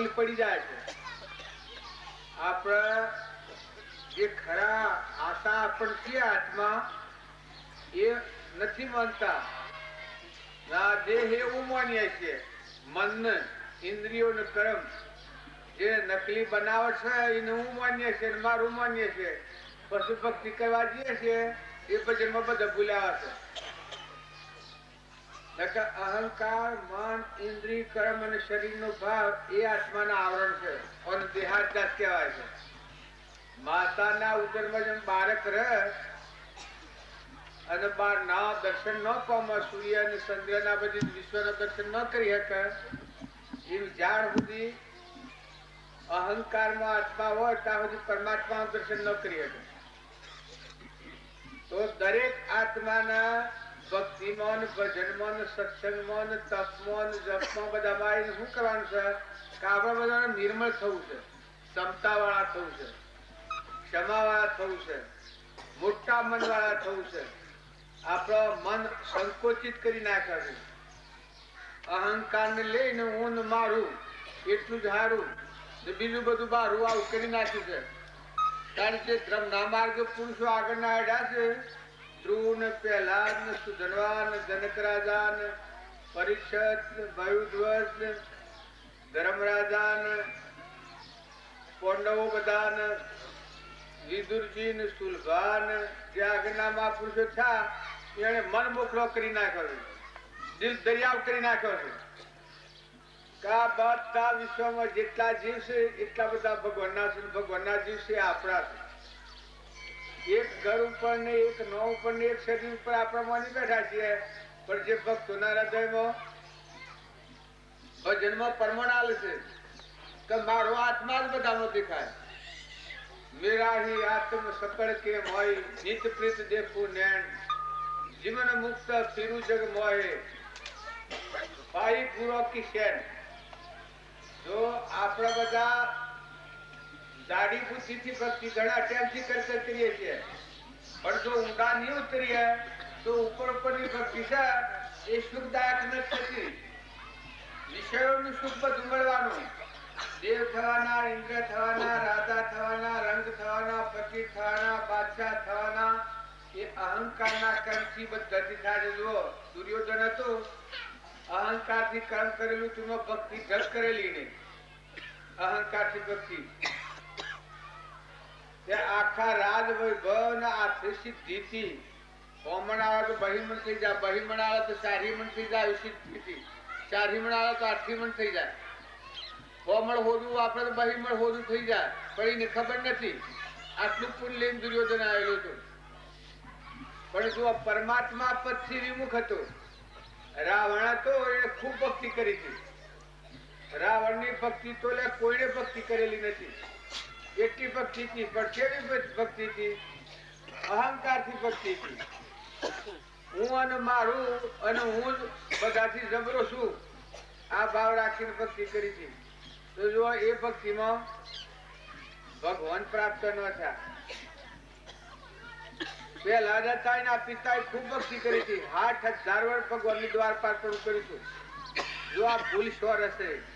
ભૂલ પડી જાય છે. આપણા જે ખરા આશા આપણ છે આત્મા એ નથી માનતા. ના દેહ એવું માનીએ છીએ મન ઇન્દ્રિયો ને કર્મ. જે નકલી બનાવટ છે, એને હું માનીએ છે ને મારું માનીએ છીએ પશુ ભક્તિ કરવા જઈએ છીએ એ ભજનમાં બધા ભૂલ્યા છે નકર અહંકાર, મન, ઇન્દ્રિય, કર્મ અને શરીરનો ભાવ એ આત્માના આવરણ છે. અને દેહાત્યાસ કહેવાય છે. માતાના ઉદરમાં જેમ બાળક રહે અને બાર ના દર્શન ન પામે, સૂર્ય અને ચંદ્રના બધી વિશ્વના દર્શન ન કરી શકે, એવી જાણ સુધી અહંકારમાં આત્મા હોય, ત્યાં સુધી પરમાત્મા દર્શન ન કરી શકે. તો દરેક આત્માના ભક્તિમાં ભજનમાન, સત્સંગમાન, તપમાન જપમાં બધામાં એને શું કરવાનું છે? કે આપણે બધાને નિર્મળ થવું છે ક્ષમતા વાળા થવું છે ક્ષમા વાળા થવું છે, મોટા મન વાળા થવું છે. આપણો મન સંકોચિત કરી નાખે અહંકાર ને લઈને હું મારું, એટલું જ હારું. બીજું બધું બારું આવું કરી નાખ્યું છે. કારણ કે ના માર્ગ પુરુષો આગળના આડ્યા છે. ધ્રુવ પ્રહલાદ ને સુધનવા ને જનક રાજા ને પરીક્ષિત ને ભયુધ્વજ ને ધર્મરાજા ને પાંડવો બધા ને વિદુરજી ને સુલભા ને જે આગળના મહાપુરુષો થયા એને મન મોકળો કરી નાખ્યો દિલ દરિયાવ કરી નાખ્યો છે. કા બધા વિશ્વમાં જેટલા જીવ છે એટલા બધા ભગવાનના છે ભગવાનના જીવ છે આપણા છે. એક ઘર ઉપર ને એક નો ઉપર ને એક શરીર ઉપર આપણે માની બેઠા છીએ. પણ જે ભક્તોના હૃદયમાં ભજનમાં પરમણ આલે છે કે મારો આત્મા જ બધાનો દેખાય. મેરા ही આત્મ સકળ કે મોય નિત પ્રીત દેખું નૈન જીવન મુક્ત ફિરુ જગ મોહે. ભાઈ પૂરો કી શેન જો આપણે બધા દાઢી બુદ્ધિથી ભક્તિ ઘણા ટાઈમથી કરતા કરીએ છીએ. પણ જો ઊંડા નહીં ઉતરીએ, તો ઉપર ઉપરની ભક્તિ છે, એ સુખદાયક નથી થતી. વિષયોનું સુખ બધું મળવાનું. દેવ થવાના, ઇન્દ્ર થવાના, રાધા થવાના, રંગ થવાના, ફકીર થવાના, બાદશાહ થવાના, એ અહંકારના કર્મથી બધાથી થાય. જુઓ, દુર્યોધન હતો. અહંકારથી કર્મ કરેલું તું ભક્તિ ઘટ કરેલી નહીં. અહંકારથી ભક્તિ. આખા રાજ વૈભવ ને આખી સિદ્ધિથી હોમણ આવે તો બહિમણ થઈ જાય બહિમણ આવે તો ચારીમણ થઈ જાય સિદ્ધિ થી ચારીમણ આવે તો આઠીમણ થઈ જાય. કોમળ હોદું આપણે તો બહિમણ હોદું થઈ જાય, પણ એને ખબર નથી. આટલું પુણ્ય લઈને દુર્યોધન આવેલો હતો. પણ જો પરમાત્મા પદથી વિમુખ હતો, રાવણ હતો એને ખૂબ ભક્તિ કરી હતી. રાવણની ભક્તિ તો કોઈને ભક્તિ કરેલી નથી. એટલી ભક્તિ હતી કેવી ભક્તિ હતી, અહંકારથી ભક્તિ હતી. હું અને મારું અને હું બધાથી જબરો છું. આ ભાવ રાખીને ભક્તિ કરી હતી. તો જો એ ભક્તિમાં ભગવાન પ્રાપ્ત ન થયા. પેલા હતા ના પિતાએ ખૂબ ભક્તિ કરી હતી. હાથ હજાર વર્ષ ભગવાનની દ્વાર પાર પણ કર્યું હતું. જો આ ભૂલ સ્વર હશે.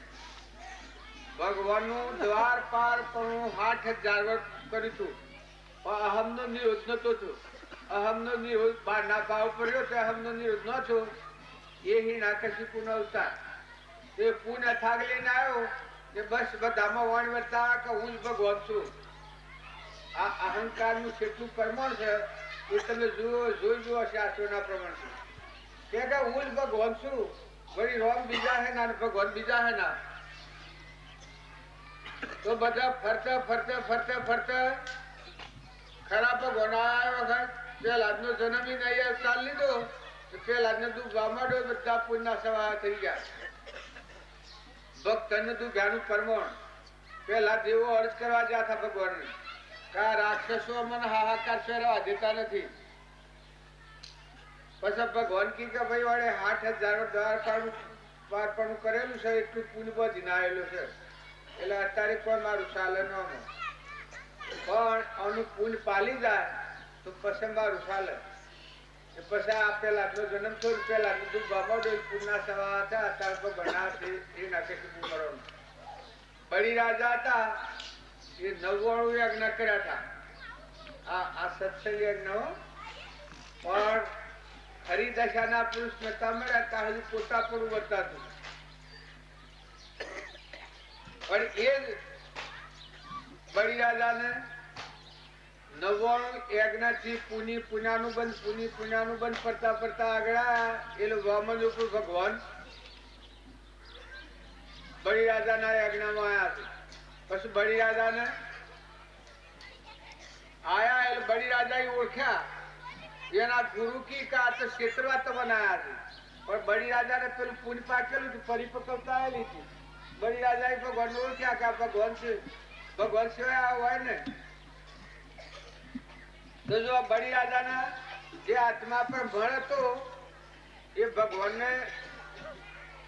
ભગવાનનું દ્વાર પાર પણ આઠ હજાર કર્યું હતું પણ અહમનો નિરોધ નતો થયો. અહમનો નિરોધ બહારના ભાવ પડ્યો તો અહમનો નિરોધ ન છો એ હિણાકશી અવતાર. એ પુનઃ થાગ લઈને આવ્યો કે બસ બધામાં વણ વર્તા કે હું જ ભગવાન છું. આ અહંકારનું કેટલું પ્રમાણ છે એ તમે જુઓ, જોઈ જુઓ શાસ્ત્રોના પ્રમાણ છે. કે હું જ ભગવાન છું. વળી રોમ બીજા હે ના ભગવાન બીજા હે ના તો બધા ફરતા ફરતા ફરતા ફરતા ખરા ભગવાન વખત વખત પેલાદનો જન્મ નહીં ચાલ લીધો. તો પેલાદને તું ગામાડો બધા પુણ્યના સવા થઈ ગયા. ભક્તને તું જ્ઞાનું પરમણ પેલા દેવો અર્જ કરવા ગયા હતા ભગવાનને. કા રાક્ષસો મને હાહાકાર ફેરવા દેતા નથી. પછી ભગવાન કી કે ભાઈ વાળે આઠ હજાર દ્વાર પાડું, પાર પાડું કરેલું છે, એટલું પુલ બધી નાયેલું છે. એટલે અત્યારે કોઈ મારું ચાલે ન પણ આનું પુલ પાલી જાય, તો પછી મારું ચાલે. પછી આ પેલા આટલો જન્મ થયો, પેલા દુઃખ બાબા પુલના સવા હતા, અત્યારે તો ઘણા એ નાખે છે કરવાનું બળી રાજા હતા, એ નવ્વાણું યજ્ઞ કર્યા હતા. આ આ સત્સંગ યજ્ઞ પણ ખરી દશાના પુરુષ નતા મળ્યા, ત્યાં હજુ પોતા પણ વર્તાતું. પણ એ જ બળી રાજાને નવ્વાણું યજ્ઞથી પુની પુનાનું બંધ, પુની પુનાનું બંધ ફરતા ફરતા આગળ. એટલે વામન ઉપર ભગવાન બળી રાજાના યજ્ઞમાં આવ્યા છે પછી બળી રાજાને આયા એટલે બળીરાજા ઓળખ્યા, એના ગુરુ કી તો ક્ષેત્રમાં આવ્યા બનાયા છે પણ બળી રાજાને પેલું પુન પાકેલું પરિપક્વતા આવેલી હતી આ ને.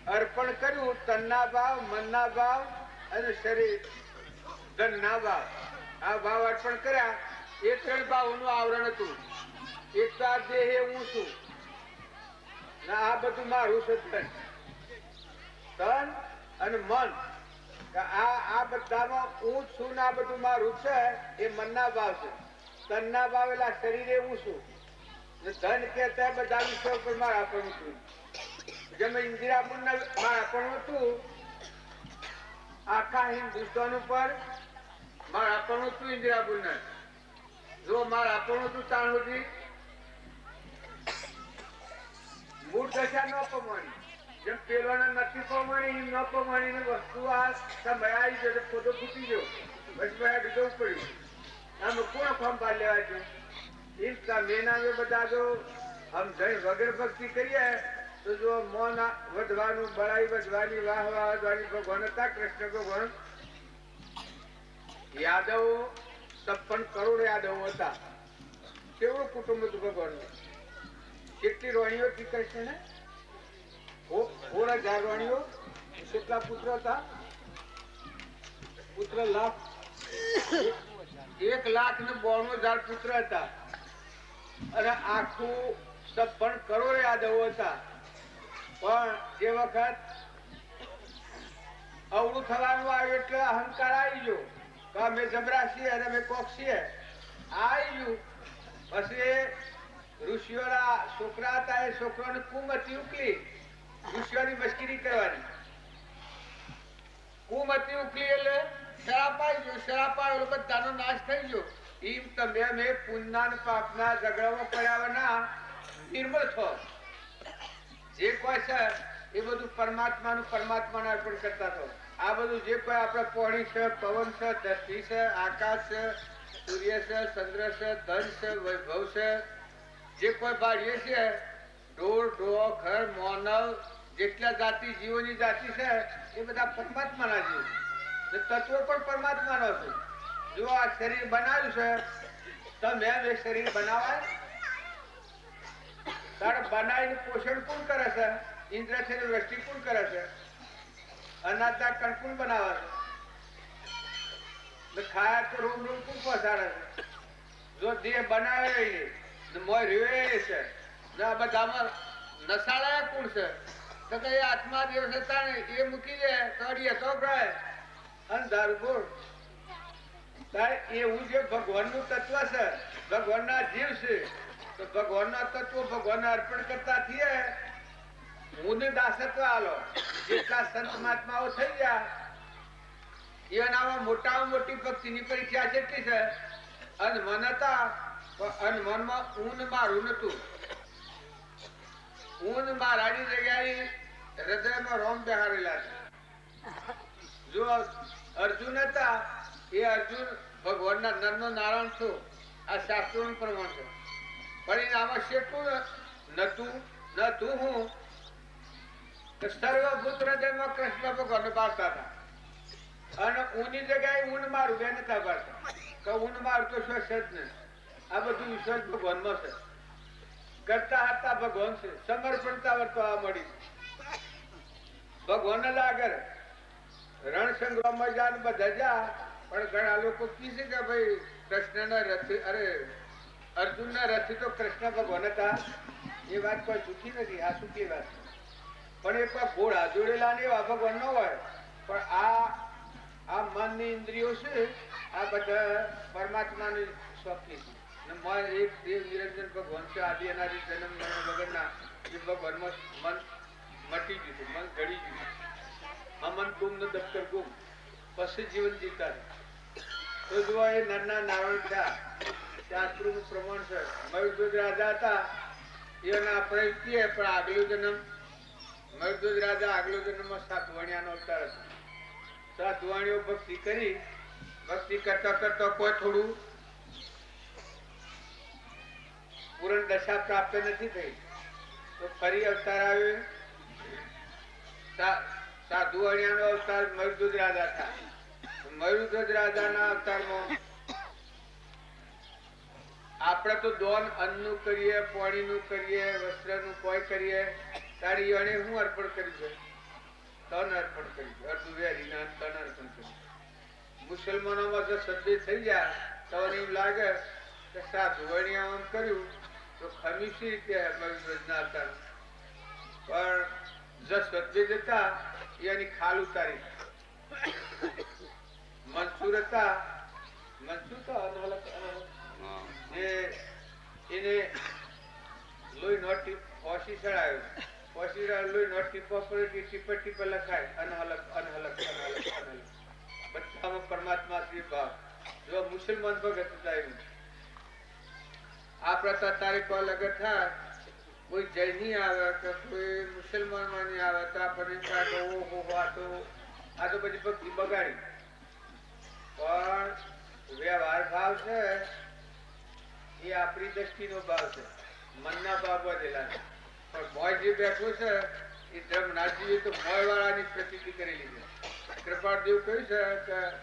અર્પણ કર્યું, તનના ભાવ, મનના ભાવ અને શરીર. ધનના ભાવ. આ ભાવ અર્પણ કર્યા. એ ત્રણ ભાવનું આવરણ હતું. એક તો આ દેહ હું છું. ને આ બધું મારું છે તન તન અને મન. આ આ બધામાં હું શું ને આ બધું મારું છે, એ મનના ભાવ છે. તનના ભાવ એટલે શરીરે હું છું. ધન કહેતા બધા વિષય ઉપર મારા આપણું છું. જેમ ઇન્દિરાપુરના મારા આપણું હતું. આખા હિન્દુસ્તાન ઉપર મારા આપણું હતું ઇન્દિરાપુરના જો મારા આપણું હતું ત્યાં સુધી મૂળ દશા ન પમાણી જેમ પેલોને નથી પમાણી ન પમાણી ની વસ્તુ આ સંભળાવી ગયો ખોટો ફૂટી ગયો. પછી મારે બીજું પડ્યું આમ કોણ ફોર્મ બહાર લેવા છે? એમ તમે નામે બધા જો આમ જઈ વગર ભક્તિ કરીએ, તો જો મોન વધવાનું, બળાઈ વધવાની, વાહ વાહ વધવાની, ભગવાન હતા, કૃષ્ણ ભગવાન. યાદવો છપ્પન કરોડ યાદવો હતા. કેવું કુટુંબ હતું ભગવાનનું? કેટલી રોણીઓ હતી કૃષ્ણને? લાખ. એક લાખ ને બોણું હજાર પુત્ર હતા. અને આખું છપ્પન કરોડ યાદવો હતા. પણ જે વખત અવળું થવાનું આવ્યું એટલે અહંકાર આવી ગયો. કે અમે જબરા છીએ અને અમે કોક છીએ. આવી ગયું. પછી ઋષિઓના છોકરા હતા એ છોકરાને કુમતી ઉકલી. ઋષિઓની મશ્કરી કરવાની. કુમતી ઉકલી એટલે શરાબ આવી ગયો શરાબ આવ્યો બધાનો નાશ થઈ ગયો. એમ તમે અમે પુણ્યના પાપના ઝઘડાઓ પડ્યા ના નિર્મળ થો જે કોઈ છે એ બધું પરમાત્માનું પરમાત્માને અર્પણ કરતા છો આ બધું જે કોઈ આપણે પોણી છે, પવન છે, ધરતી છે, આકાશ છે, સૂર્ય છે, ચંદ્ર છે, ધન છે, વૈભવ છે, જે કોઈ બાળીએ છે ઢોર ઢોર ઘર માનવ જેટલા જાતિ જીવોની જાતિ છે, એ બધા પરમાત્માના જીવ. છે તત્વો પણ પરમાત્માનો છે. જો આ શરીર બનાવ્યું છે તમે એ શરીર બનાવાય. તારે બનાવીને પોષણ કોણ કરે છે? ઇન્દ્ર છે વૃષ્ટિ કોણ કરે છે? અનાજના કણ કોણ બનાવે છે? ખાયા તો રૂમ રૂમ કોણ પહોંચાડે છે? જો દેહ બનાવે મોય રેવે છે બધામાં નસાળાયા કોણ છે? તો કે આત્મા દાસત્વ આલો. જેટલા સંત મહાત્માઓ થઈ ગયા, એનામાં મોટામાં મોટી ભક્તિની પરીક્ષા જેટલી છે. અને મન હતા અને મનમાં ઊન મારું નતું. ઊન મારાની જગ્યાએ હૃદયમાં રોમ બેહારેલા છે. જો અર્જુન હતા, એ અર્જુન ભગવાનના નરનો નારાયણ છો. આ શાસ્ત્રોનું પ્રમાણ છે. પણ આમાં શેઠું નતું નતું હું કે સર્વભૂત હૃદયમાં કૃષ્ણ ભગવાન પાડતા હતા. અને ઊની જગ્યાએ ઊન મારું, બે નતા પાડતા. તો ઊંડ મારું તો સ્વચ્છ જ નહીં. આ બધું વિશ્વાસ ભગવાનમાં છે. કરતા હતા ભગવાન છે. સમર્પણતા વર્તવા મળી. ભગવાન લાગર રણ સંગ્રામમાં જા ને બધા જા, પણ ઘણા લોકો કીધે કે ભાઈ, કૃષ્ણના રથ, અરે, અર્જુનના રથ તો કૃષ્ણ ભગવાન હતા. એ વાત કોઈ ચૂકી નથી, આ સુખી વાત પણ એક વાર ઘોડા જોડેલા ને એવા ભગવાન ન હોય. પણ આ આ દેવીઓ છે, આ બધા પરમાત્માની સ્વપ્ન છે મન એક દેવ નિરંજન ભગવાન છે જન્મ મરણ મન મટી ગયું મન ઘડી ગયું. આ મન ગુમ ગુમ પછી રહે. તો જુઓ એ નરના નારાયણ પ્રમાણ છે, મયુરધ્વજ રાજા હતા, એના આપણે કહીએ પણ આગલો જન્મ, મયુરધ્વજ રાજા આગલો જન્મમાં સાતવાણિયાનો અવતાર હતો સાત ભક્તિ કરી, ભક્તિ કરતા કરતા કોઈ થોડું પૂરણ દશા પ્રાપ્ત નથી થઈ. તો ફરી અવતાર આવ્યો સાધુ વાણિયાનો અવતાર મયુરધ્વજ રાજા થયા મયુરધ્વજ રાજાના અવતારમાં આપણે તો દોન અન્નનું કરીએ, પાણીનું કરીએ, વસ્ત્રનું કોઈ કરીએ, તારી અણે હું અર્પણ કરી છે? તન અર્પણ કર્યું અર્ધું વેરીના તન અર્પણ કર્યું મુસલમાનોમાં જો સદે થઈ જાય, તો એમ લાગે કે સાધુ અણિયા આમ કર્યું. તો ખમીસી મયુરધ્વજના હતા. પણ જો સદે જતા એની ખાલ ઉતારી. મનસુર હતા. મનસુર તો અનહલક જે એને લોહી નો ટીપ ફોસી ચડાયો લોહી નો ટીપો પર ટીપે ટીપે લખાય. અનહલક અનહલક અનહલક અનહલક. બધામાં પરમાત્મા શ્રી ભાવ. જો મુસલમાન ભગત હતા એનું આ પ્રથા તારે કોઈ થાય. કોઈ જૈની આવે કે કોઈ મુસલમાન માની આવે તો આપણને એમ ઓહો આ તો આ તો બધી ભક્તિ બગાડી. પણ વ્યવહાર ભાવ છે. એ આપણી દ્રષ્ટિનો ભાવ છે. મનના ભાવ વધેલા છે. પણ મોય જે બેઠો છે, એ ધર્મનાથજીએ તો મોય વાળાની પ્રતિતિ કરેલી છે કૃપાળદેવ કહ્યું છે કે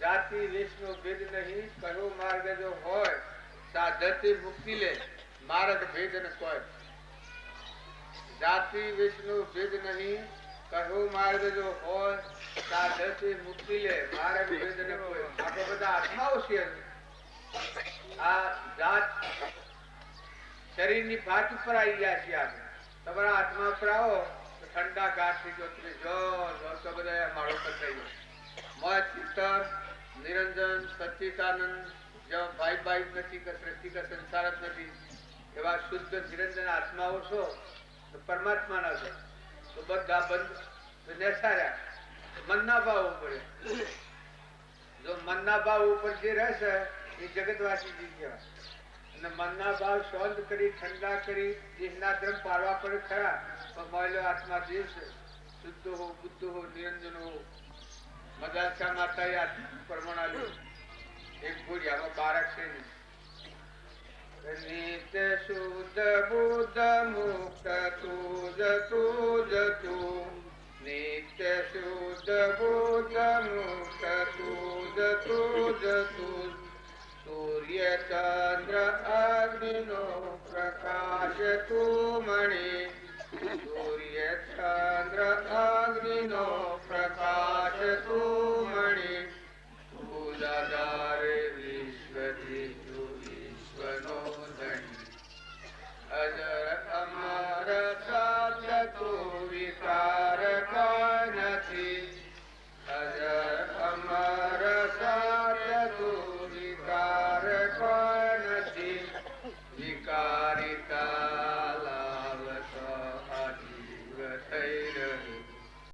જાતિ, વેશનો ભેદ નહીં, કયો માર્ગ જો હોય સાધતે મુક્તિ લે. માર્ગ ભેદ ન કોઈ જાતિ વિષ્ણુ ભેદ નહીં. કહો માર્ગ જો હોય સાધતે મુક્તિ લે. માર્ગ ભેદ ન કોઈ આપણે બધા આત્માઓ છીએ આ જાત શરીરની ભાત ઉપર આવી ગયા છે આપણે. તમારા આત્મા ઉપર આવો, તો ઠંડા ગાંઠથી જો જો તો બધા માળો પર થઈ ગયો. મત ચિત્તર નિરંજન સચ્ચિતાનંદ જેવા ભાઈ ભાઈ નથી, કે સૃષ્ટિ કે સંસાર જ નથી, એવા શુદ્ધ નિરંજન આત્માઓ છો, તો પરમાત્માના છો. તો બધા બંધ નેસાર્યા. મનના ભાવ પડે જો મનના ભાવ ઉપર જે રહેશે, એ જગતવાસી જી કહેવાય. અને મનના ભાવ શાંત કરી, ઠંડા કરી, દેહના દ્રમ પાડવા પર ખરા પણ મળેલો આત્મા છે. શુદ્ધ હો, બુદ્ધ હો, નિરંજન હો. મદાસા આત્મા પ્રમાણ Siguriamo Baraksin. Pranit Sudha Buddha Mukta Tuja Tuja Tu. Nitya Sudha Buddha Mukta Tuja Tuja Tu. Surya Chandra Agnino Prakasha Tu Mani. Surya Chandra Agnino Prakasha Tu Mani. Ulada